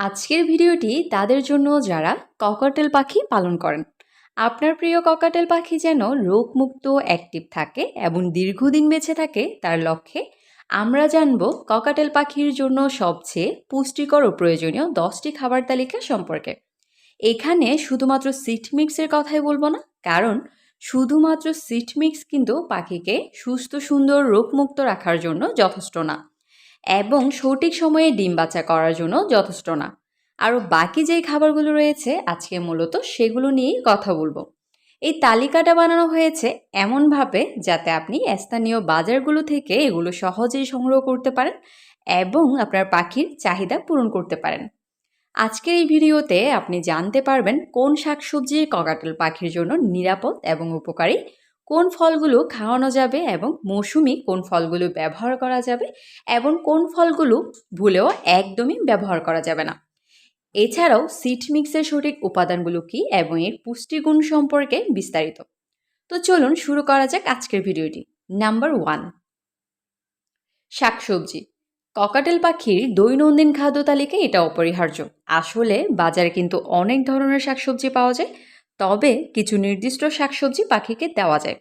আজকের ভিডিওটি তাদের জন্য যারা ককাটেল পাখি পালন করেন। আপনার প্রিয় ককাটেল পাখি যেন রোগমুক্ত অ্যাক্টিভ থাকে এবং দীর্ঘদিন বেঁচে থাকে তার লক্ষ্যে আমরা জানব ককাটেল পাখির জন্য সবচেয়ে পুষ্টিকর ও প্রয়োজনীয় দশটি খাবার তালিকা সম্পর্কে। এখানে শুধুমাত্র সিট মিক্সের কথাই বলব না, কারণ শুধুমাত্র সিট মিক্স কিন্তু পাখিকে সুস্থ, সুন্দর, রোগমুক্ত রাখার জন্য যথেষ্ট না। এবং সঠিক সময়ে ডিম বাচ্চা করার জন্য যথেষ্ট না। আরও বাকি যেই খাবারগুলো রয়েছে, আজকে মূলত সেগুলো নিয়েই কথা বলব। এই তালিকাটা বানানো হয়েছে এমনভাবে যাতে আপনি স্থানীয় বাজারগুলো থেকে এগুলো সহজেই সংগ্রহ করতে পারেন এবং আপনার পাখির চাহিদা পূরণ করতে পারেন। আজকের এই ভিডিওতে আপনি জানতে পারবেন কোন শাকসবজি ককাটেল পাখির জন্য নিরাপদ এবং উপকারী কোন ফলগুলো খাওয়ানো যাবে এবং মৌসুমি কোন ফলগুলো ব্যবহার করা যাবে এবং কোন ফলগুলো ভুলেও একদমই ব্যবহার করা যাবে না। এছাড়াও সিট মিক্সের সঠিক উপাদানগুলো কী এবং এর পুষ্টিগুণ সম্পর্কে বিস্তারিত। তো চলুন শুরু করা যাক আজকের ভিডিওটি। Number one. শাকসবজি। ককাটেল পাখির দৈনন্দিন খাদ্য তালিকায় এটা অপরিহার্য। আসলে বাজারে কিন্তু অনেক ধরনের শাকসবজি পাওয়া যায়, তবে কিছু নির্দিষ্ট শাকসবজি পাখিকে দেওয়া যায়।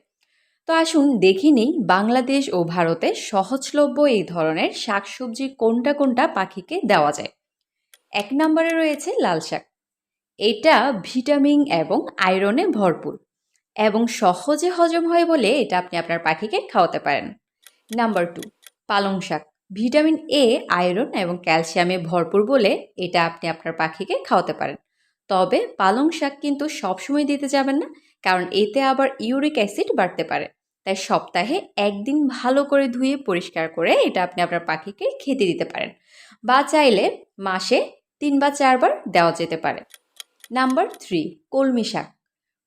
তো আসুন দেখি নিই বাংলাদেশ ও ভারতে সহজলভ্য এই ধরনের শাকসবজি কোনটা কোনটা পাখিকে দেওয়া যায়। এক নম্বরে রয়েছে লাল শাক। এটা ভিটামিন এবং আয়রনে ভরপুর এবং সহজে হজম হয় বলে এটা আপনি আপনার পাখিকে খাওয়াতে পারেন। নাম্বার টু, পালং শাক। ভিটামিন এ, আয়রন এবং ক্যালসিয়ামে ভরপুর বলে এটা আপনি আপনার পাখিকে খাওয়াতে পারেন। তবে পালং শাক কিন্তু সবসময় দিতে যাবেন না, কারণ এতে আবার ইউরিক অ্যাসিড বাড়তে পারে। তাই সপ্তাহে একদিন ভালো করে ধুয়ে পরিষ্কার করে এটা আপনি আপনার পাখিকে খেতে দিতে পারেন বা চাইলে মাসে তিন বা চারবার দেওয়া যেতে পারে। নাম্বার থ্রি, কলমি শাক।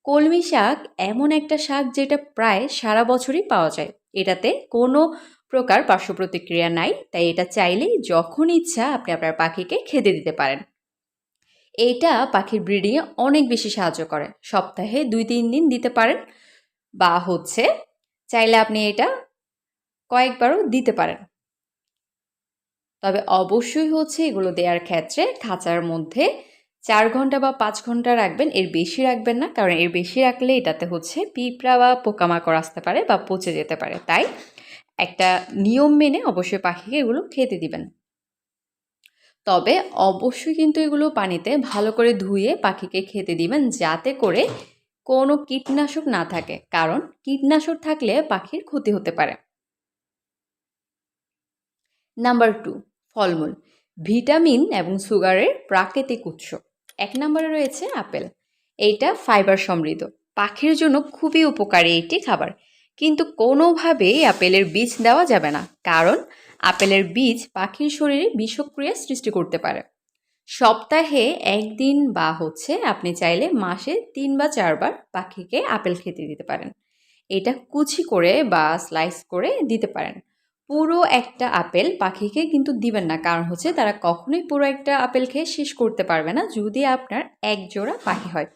কলমি শাক এমন একটা শাক যেটা প্রায় সারা বছরই পাওয়া যায়। এটাতে কোনো প্রকার পার্শ্ব প্রতিক্রিয়া নাই, তাই এটা চাইলেই যখন ইচ্ছা আপনি আপনার পাখিকে খেতে দিতে পারেন। এইটা পাখির ব্রিডিংয়ে অনেক বেশি সাহায্য করে। সপ্তাহে দুই তিন দিন দিতে পারেন বা হচ্ছে চাইলে আপনি এটা কয়েকবারও দিতে পারেন। তবে অবশ্যই হচ্ছে এগুলো দেওয়ার ক্ষেত্রে খাঁচার মধ্যে চার ঘণ্টা বা পাঁচ ঘণ্টা রাখবেন, এর বেশি রাখবেন না, কারণ এর বেশি রাখলে এটাতে হচ্ছে পিঁপড়া বা পোকামাকড় আসতে পারে বা পচে যেতে পারে। তাই একটা নিয়ম মেনে অবশ্যই পাখিকে এগুলো খেতে দিবেন। তবে অবশ্যই কিন্তু এগুলো পানিতে ভালো করে ধুয়ে পাখিকে খেতে দিবেন, যাতে করে কোনো কীটনাশক না থাকে, কারণ কীটনাশক থাকলে পাখির ক্ষতি হতে পারে। নাম্বার টু, ফলমূল, ভিটামিন এবং সুগারের প্রাকৃতিক উৎস। এক নম্বরে রয়েছে আপেল। এইটা ফাইবার সমৃদ্ধ। পাখির জন্য খুবই উপকারী এটি খাবার। কিন্তু কোনোভাবেই আপেলের বীজ দেওয়া যাবে না, কারণ আপেলের বীজ পাখির শরীরে বিষক্রিয়া সৃষ্টি করতে পারে। সপ্তাহে একদিন বা হচ্ছে আপনি চাইলে মাসে তিন বা চারবার পাখিকে আপেল খেতে দিতে পারেন। এটা কুচি করে বা স্লাইস করে দিতে পারেন। পুরো একটা আপেল পাখিকে কিন্তু দিবেন না, কারণ হচ্ছে তারা কখনোই পুরো একটা আপেল খেয়ে শেষ করতে পারবে না যদি আপনার এক জোড়া পাখি হয়।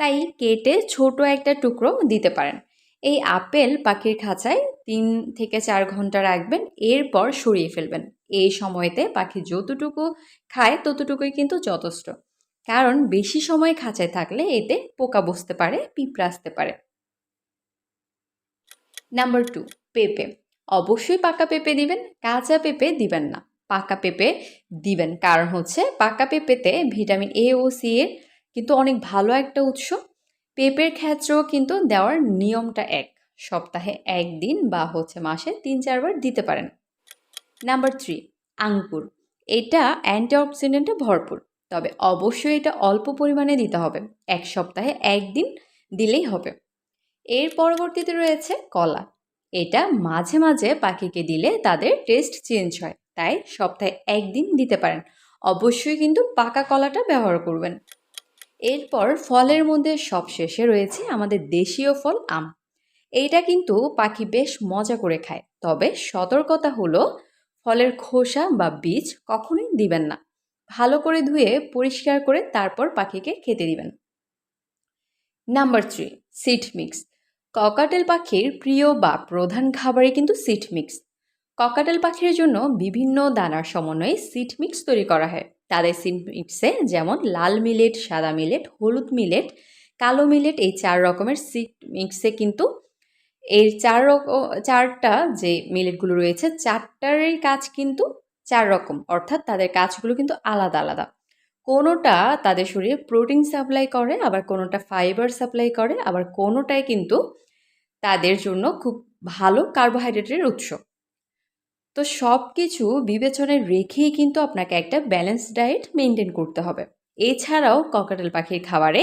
তাই কেটে ছোট একটা টুকরো দিতে পারেন। এই আপেল পাখির খাঁচায় তিন থেকে চার ঘণ্টা রাখবেন, এরপর সরিয়ে ফেলবেন। এই সময়তে পাখি যতটুকু খায় ততটুকুই কিন্তু যথেষ্ট। কারণ বেশি সময় খাঁচায় থাকলে এতে পোকা বসতে পারে, পিঁপড়া আসতে পারে। নাম্বার টু, পেঁপে। অবশ্যই পাকা পেঁপে দিবেন, কাঁচা পেঁপে দিবেন না। পাকা পেঁপে দিবেন, কারণ হচ্ছে পাকা পেঁপেতে ভিটামিন এ ও সি এর কিন্তু অনেক ভালো একটা উৎস। পেঁপের ক্ষেত্রেও কিন্তু দেওয়ার নিয়মটা এক। সপ্তাহে একদিন বা হচ্ছে মাসে তিন চারবার দিতে পারেন। নাম্বার থ্রি আঙ্কুর এটা অ্যান্টিঅক্সিডেন্টে ভরপুর, তবে অবশ্যই এটা অল্প পরিমাণে দিতে হবে। এক সপ্তাহে একদিন দিলেই হবে। এর পরবর্তীতে রয়েছে কলা। এটা মাঝে মাঝে পাখিকে দিলে তাদের টেস্ট চেঞ্জ হয়, তাই সপ্তাহে একদিন দিতে পারেন। অবশ্যই কিন্তু পাকা কলাটা ব্যবহার করবেন। এরপর ফলের মধ্যে সবশেষে রয়েছে আমাদের দেশীয় ফল আম। এইটা কিন্তু পাখি বেশ মজা করে খায়, তবে সতর্কতা হলো ফলের খোসা বা বীজ কখনোই দিবেন না। ভালো করে ধুয়ে পরিষ্কার করে তারপর পাখিকে খেতে দিবেন। Number three, seed mix. Cockatiel পাখির প্রিয় বা প্রধান খাবারই কিন্তু সিট মিক্স। ককাটেল পাখির জন্য বিভিন্ন দানার সমন্বয়ে সিট মিক্স তৈরি করা হয়। তাদের সিট মিক্সে যেমন লাল মিলেট, সাদা মিলেট, হলুদ মিলেট, কালো মিলেট এই চার রকমের সিট মিক্সে কিন্তু এই চার রকম চারটা যে মিলেটগুলো রয়েছে চারটারই কাজ কিন্তু চার রকম। অর্থাৎ তাদের কাজগুলো কিন্তু আলাদা আলাদা। কোনোটা তাদের শরীরে প্রোটিন সাপ্লাই করে, আবার কোনোটা ফাইবার সাপ্লাই করে, আবার কোনোটাই কিন্তু তাদের জন্য খুব ভালো কার্বোহাইড্রেটের উৎস। তো সব কিছু বিবেচনায় রেখেই কিন্তু আপনাকে একটা ব্যালেন্স ডায়েট মেনটেন করতে হবে। এছাড়াও ককাটেল পাখির খাবারে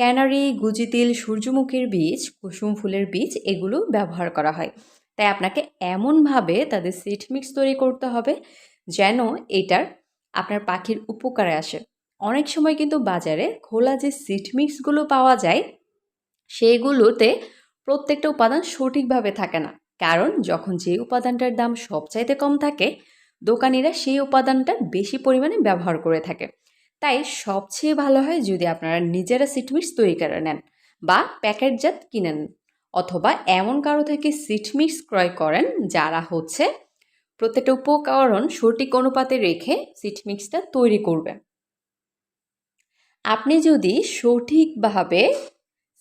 ক্যানারি গুজিতিল সূর্যমুখীর বীজ, কুসুম ফুলের বীজ এগুলো ব্যবহার করা হয়। তাই আপনাকে এমনভাবে তাদের সিট মিক্স তৈরি করতে হবে যেন এটার আপনার পাখির উপকারে আসে। অনেক সময় কিন্তু বাজারে খোলা যে সিট মিক্সগুলো পাওয়া যায়, সেগুলোতে প্রত্যেকটা উপাদান সঠিকভাবে থাকে না। কারণ যখন যে উপাদানটার দাম সবচাইতে কম থাকে, দোকানিরা সেই উপাদানটা বেশি পরিমাণে ব্যবহার করে থাকে। তাই সবচেয়ে ভালো হয় যদি আপনারা নিজেরা সিটমিক্স তৈরি করে নেন বা প্যাকেটজাত কিনে নেন অথবা এমন কারও থেকে সিটমিক্স ক্রয় করেন যারা হচ্ছে প্রত্যেকটা উপকরণ সঠিক অনুপাতে রেখে সিটমিক্সটা তৈরি করবেন আপনি যদি সঠিকভাবে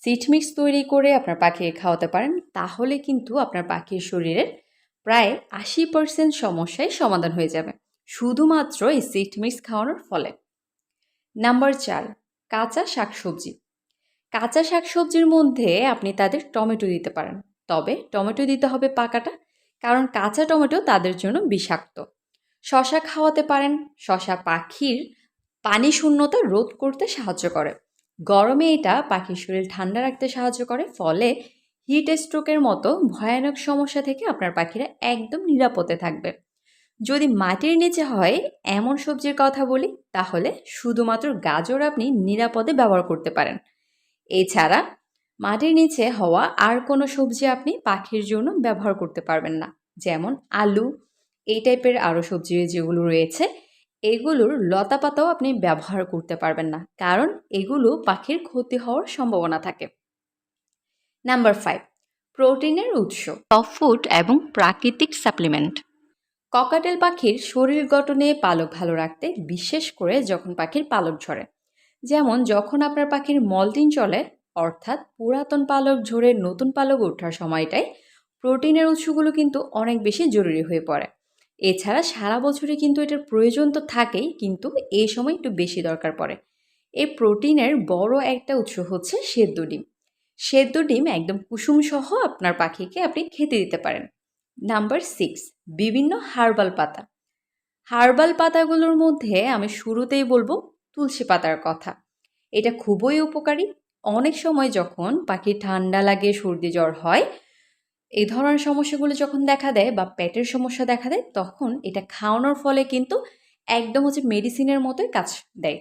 সিটমিক্স তৈরি করে আপনার পাখিকে খাওয়াতে পারেন, তাহলে কিন্তু আপনার পাখির শরীরের প্রায় আশি পার্সেন্ট সমস্যায় সমাধান হয়ে যাবে। শুধুমাত্র এই সিটমিক্স খাওয়ানোর ফলে। নাম্বার চার, কাঁচা শাকসবজি। কাঁচা শাকসবজির মধ্যে আপনি তাদের টমেটো দিতে পারেন। তবে টমেটো দিতে হবে পাকাটা, কারণ কাঁচা টমেটো তাদের জন্য বিষাক্ত। শশা খাওয়াতে পারেন। শশা পাখির পানি শূন্যতা রোধ করতে সাহায্য করে। গরমে এটা পাখির শরীর ঠান্ডা রাখতে সাহায্য করে, ফলে হিট স্ট্রোকের মতো ভয়ানক সমস্যা থেকে আপনার পাখিরা একদম নিরাপদে থাকবে। যদি মাটির নিচে হয় এমন সবজির কথা বলি, তাহলে শুধুমাত্র গাজর আপনি নিরাপদে ব্যবহার করতে পারেন। এছাড়া মাটির নিচে হওয়া আর কোনো সবজি আপনি পাখির জন্য ব্যবহার করতে পারবেন না, যেমন আলু। এই টাইপের আরও সবজি যেগুলো রয়েছে, এগুলোর লতা পাতাও আপনি ব্যবহার করতে পারবেন না, কারণ এগুলো পাখির ক্ষতি হওয়ার সম্ভাবনা থাকে। নাম্বার ফাইভ প্রোটিনের উৎস। ফুড এবং প্রাকৃতিক সাপ্লিমেন্ট ককাটেল পাখির শরীর গঠনে পালক ভালো রাখতে, বিশেষ করে যখন পাখির পালক ঝরে। যেমন, যখন আপনার পাখির মলটিন চলে, অর্থাৎ পুরাতন পালক ঝরে নতুন পালক ওঠার সময়টায় প্রোটিনের উৎসগুলো কিন্তু অনেক বেশি জরুরি হয়ে পড়ে। এছাড়া সারা বছরে কিন্তু এটার প্রয়োজন তো থাকেই, কিন্তু এই সময় একটু বেশি দরকার পড়ে। এই প্রোটিনের বড় একটা উৎস হচ্ছে সেদ্ধ ডিম। সেদ্ধ ডিম একদম কুসুম সহ আপনার পাখিকে আপনি খেতে দিতে পারেন। নাম্বার সিক্স বিভিন্ন হার্বাল পাতা। হার্বাল পাতাগুলোর মধ্যে আমি শুরুতেই বলব তুলসী পাতার কথা। এটা খুবই উপকারী। অনেক সময় যখন পাখির ঠান্ডা লাগে, সর্দি জ্বর হয়, এই ধরনের সমস্যাগুলো যখন দেখা দেয় বা পেটের সমস্যা দেখা দেয়, তখন এটা খাওয়ানোর ফলে কিন্তু একদম হচ্ছে মেডিসিনের মতোই কাজ দেয়।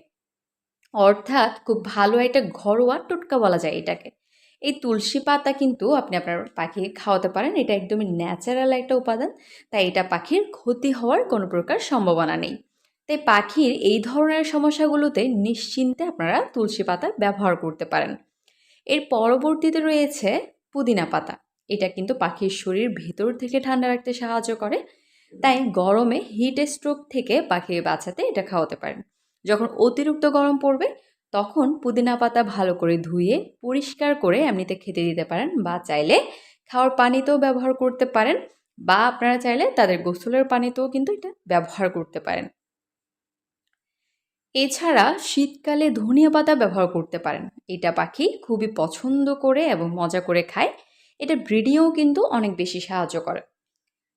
অর্থাৎ খুব ভালো একটা ঘরোয়া টোটকা বলা যায় এটাকে। এই তুলসী পাতা কিন্তু আপনি আপনার পাখিকে খাওয়াতে পারেন। এটা একদমই ন্যাচারাল একটা উপাদান, তাই এটা পাখির ক্ষতি হওয়ার কোনো প্রকার সম্ভাবনা নেই। তাই পাখির এই ধরনের সমস্যাগুলোতে নিশ্চিন্তে আপনারা তুলসী পাতা ব্যবহার করতে পারেন। এর পরবর্তীতে রয়েছে পুদিনা পাতা। এটা কিন্তু পাখির শরীর ভেতর থেকে ঠান্ডা রাখতে সাহায্য করে, তাই গরমে হিট স্ট্রোক থেকে পাখিকে বাঁচাতে এটা খাওয়াতে পারেন। যখন অতিরিক্ত গরম পড়বে তখন পুদিনা পাতা ভালো করে ধুয়ে, পরিষ্কার করে এমনিতে খেতে দিতে পারেন বা চাইলে খাওয়ার পানিতেও ব্যবহার করতে পারেন বা আপনারা চাইলে তাদের গোসলের পানিতেও কিন্তু এটা ব্যবহার করতে পারেন। এছাড়া শীতকালে ধনিয়া পাতা ব্যবহার করতে পারেন। এটা পাখি খুবই পছন্দ করে এবং মজা করে খায়। এটা ব্রিডিংয়েও কিন্তু অনেক বেশি সাহায্য করে।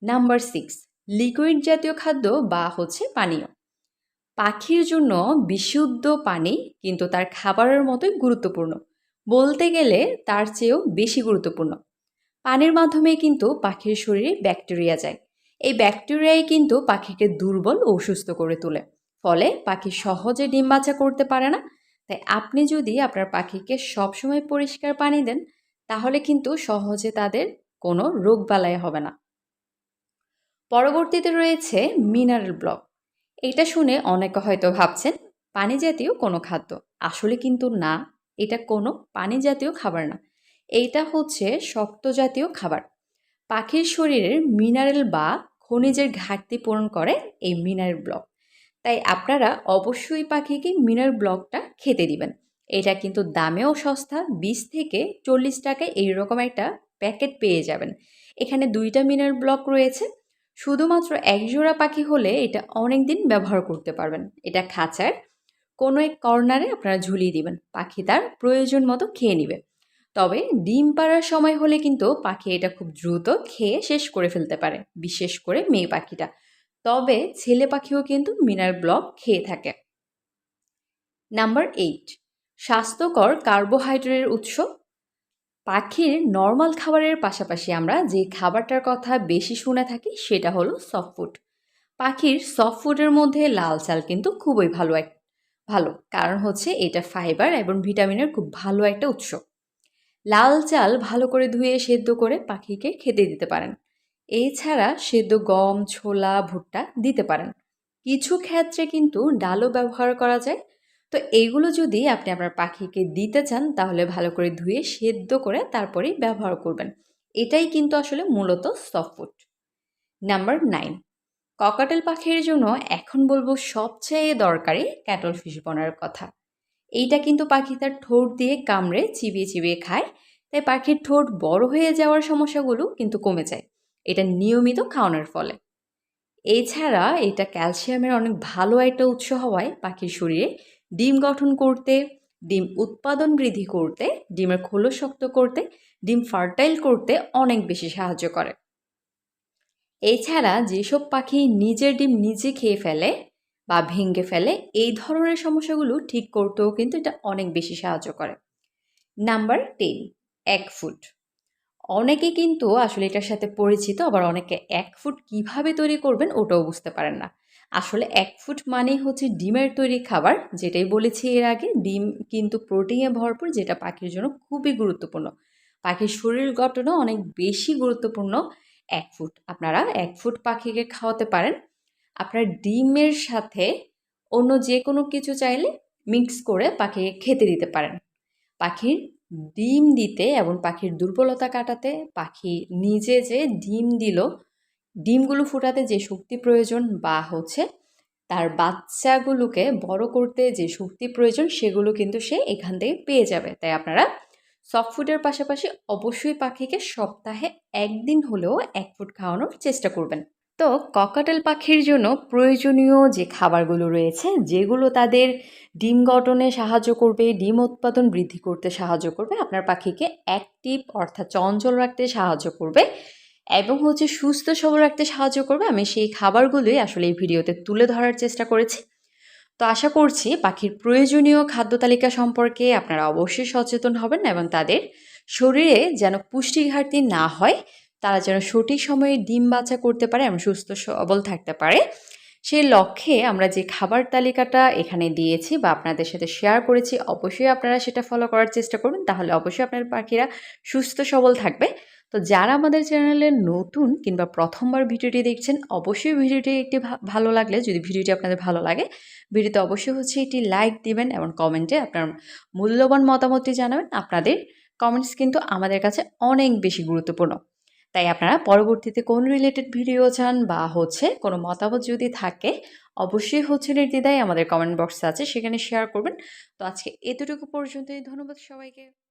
নাম্বার সিক্স, লিকুইড জাতীয় খাদ্য বা হচ্ছে পানীয়। পাখির জন্য বিশুদ্ধ পানি কিন্তু তার খাবারের মতোই গুরুত্বপূর্ণ। বলতে গেলে তার চেয়েও বেশি গুরুত্বপূর্ণ। পানির মাধ্যমে কিন্তু পাখির শরীরে ব্যাকটেরিয়া যায়। এই ব্যাকটেরিয়াই কিন্তু পাখিকে দুর্বল ও অসুস্থ করে তোলে। ফলে পাখি সহজে ডিম বাচ্চা করতে পারে না। তাই আপনি যদি আপনার পাখিকে সবসময় পরিষ্কার পানি দেন, তাহলে কিন্তু সহজে তাদের কোনো রোগ বালাই হবে না। পরবর্তীতে রয়েছে মিনারেল ব্লক। এটা শুনে অনেকে হয়তো ভাবছেন, পানি জাতীয় কোনো খাদ্য? আসলে কিন্তু না। এটা কোনো পানি জাতীয় খাবার না। এইটা হচ্ছে শক্ত জাতীয় খাবার। পাখির শরীরের মিনারেল বা খনিজের ঘাটতি পূরণ করে এই মিনারেল ব্লক। তাই আপনারা অবশ্যই পাখিকে মিনারেল ব্লকটা খেতে দিবেন। এটা কিন্তু দামেও সস্তা, বিশ থেকে চল্লিশ টাকায় এইরকম একটা প্যাকেট পেয়ে যাবেন। এখানে দুইটা মিনারেল ব্লক রয়েছে। শুধুমাত্র এক জোড়া পাখি হলে এটা অনেক দিন ব্যবহার করতে পারবেন। এটা খাঁচার কোনো এক কর্নারে আপনারা ঝুলিয়ে দিবেন। পাখি তার প্রয়োজন মতো খেয়ে নেবে। তবে ডিম পাড়ার সময় হলে কিন্তু পাখি এটা খুব দ্রুত খেয়ে শেষ করে ফেলতে পারে, বিশেষ করে মেয়ে পাখিটা। তবে ছেলে পাখিও কিন্তু মিনার ব্লক খেয়ে থাকে। নাম্বার এইট, স্বাস্থ্যকর কার্বোহাইড্রেটের উৎস পাখির নর্মাল খাবারের পাশাপাশি আমরা যে খাবারটার কথা বেশি শুনে থাকি সেটা হলো সফট ফুড পাখির সফট ফুডের মধ্যে লাল চাল কিন্তু খুবই ভালো এক, ভালো। কারণ হচ্ছে এটা ফাইবার এবং ভিটামিনের খুব ভালো একটা উৎস। লাল চাল ভালো করে ধুয়ে সেদ্ধ করে পাখিকে খেতে দিতে পারেন। এছাড়া সেদ্ধ গম, ছোলা, ভুট্টা দিতে পারেন। কিছু ক্ষেত্রে কিন্তু ডালও ব্যবহার করা যায়। তো এইগুলো যদি আপনি আপনার পাখিকে দিতে চান, তাহলে ভালো করে ধুয়ে সেদ্ধ করে তারপরেই ব্যবহার করবেন। এটাই কিন্তু আসলে মূলত সফট নাম্বার নাইন ককাটেল পাখির জন্য এখন বলব সবচেয়ে দরকারি ক্যাটল ফিশ বনার কথা। এইটা কিন্তু পাখি তার ঠোঁট দিয়ে কামড়ে চিবিয়ে চিবিয়ে খায়, তাই পাখির ঠোঁট বড় হয়ে যাওয়ার সমস্যাগুলো কিন্তু কমে যায়। এটা নিয়মিত খাওয়ানোর ফলে। এছাড়া এটা ক্যালসিয়ামের অনেক ভালো একটা উৎস হওয়ায় পাখির শরীরে ডিম গঠন করতে, ডিম উৎপাদন বৃদ্ধি করতে, ডিমের খোলস শক্ত করতে, ডিম ফার্টাইল করতে অনেক বেশি সাহায্য করে। এছাড়া যেসব পাখি নিজের ডিম নিজে খেয়ে ফেলে বা ভেঙে ফেলে, এই ধরনের সমস্যাগুলো ঠিক করতেও কিন্তু এটা অনেক বেশি সাহায্য করে। নাম্বার টেন এক ফুট। অনেকে কিন্তু আসলে এটার সাথে পরিচিত, আবার অনেকে এক ফুট কীভাবে তৈরি করবেন ওটাও বুঝতে পারেন না। আসলে এক ফুট মানেই হচ্ছে ডিমের তৈরি খাবার, যেটাই বলেছি এর আগে, ডিম কিন্তু প্রোটিনে ভরপুর, যেটা পাখির জন্য খুবই গুরুত্বপূর্ণ। পাখির শরীর গঠনও অনেক বেশি গুরুত্বপূর্ণ। এক ফুট, আপনারা এক ফুট পাখিকে খাওয়াতে পারেন। আপনার ডিমের সাথে অন্য যে কোনো কিছু চাইলে মিক্স করে পাখিকে খেতে দিতে পারেন। পাখির ডিম দিতে এবং পাখির দুর্বলতা কাটাতে পাখি নিজে যে ডিম দিল ডিমগুলো ফুটাতে যে শক্তি প্রয়োজন বা হচ্ছে তার বাচ্চাগুলোকে বড় করতে যে শক্তি প্রয়োজন সেগুলো কিন্তু সে এখান থেকে পেয়ে যাবে। তাই আপনারা সফট ফুডের পাশাপাশি অবশ্যই পাখিকে সপ্তাহে একদিন হলেও এক ফুট খাওয়ানোর চেষ্টা করবেন। তো ককাটেল পাখির জন্য প্রয়োজনীয় যে খাবারগুলো রয়েছে, যেগুলো তাদের ডিম গঠনে সাহায্য করবে, ডিম উৎপাদন বৃদ্ধি করতে সাহায্য করবে, আপনার পাখিকে অ্যাক্টিভ অর্থাৎ চঞ্চল রাখতে সাহায্য করবে। এবং হচ্ছে সুস্থ সবল রাখতে সাহায্য করবে। আমি সেই খাবারগুলোই আসলে এই ভিডিওতে তুলে ধরার চেষ্টা করেছি। তো আশা করছি পাখির প্রয়োজনীয় খাদ্য তালিকা সম্পর্কে আপনারা অবশ্যই সচেতন হবেন এবং তাদের শরীরে যেন পুষ্টি ঘাটতি না হয়, তারা যেন সঠিক সময়ে ডিম বাছা করতে পারে এবং সুস্থ সবল থাকতে পারে। সেই লক্ষ্যে আমরা যে খাবার তালিকাটা এখানে দিয়েছি বা আপনাদের সাথে শেয়ার করেছি, অবশ্যই আপনারা সেটা ফলো করার চেষ্টা করবেন। তাহলে অবশ্যই আপনার পাখিরা সুস্থ সবল থাকবে। তো যারা আমাদের চ্যানেলে নতুন কিংবা প্রথমবার ভিডিওটি দেখছেন, অবশ্যই ভিডিওটি একটি ভালো লাগলে, যদি ভিডিওটি আপনাদের ভালো লাগে, ভিডিওতে অবশ্যই হচ্ছে একটি লাইক দিবেন এবং কমেন্টে আপনার মূল্যবান মতামতটি জানাবেন। আপনাদের কমেন্টস কিন্তু আমাদের কাছে অনেক বেশি গুরুত্বপূর্ণ। তাই আপনারা পরবর্তীতে কোন রিলেটেড ভিডিও চান বা হচ্ছে কোনো মতামত যদি থাকে, অবশ্যই হচ্ছে নির্দিদায় আমাদের কমেন্ট বক্স আছে, সেখানে শেয়ার করবেন। তো আজকে এতটুকু পর্যন্তই। ধন্যবাদ সবাইকে।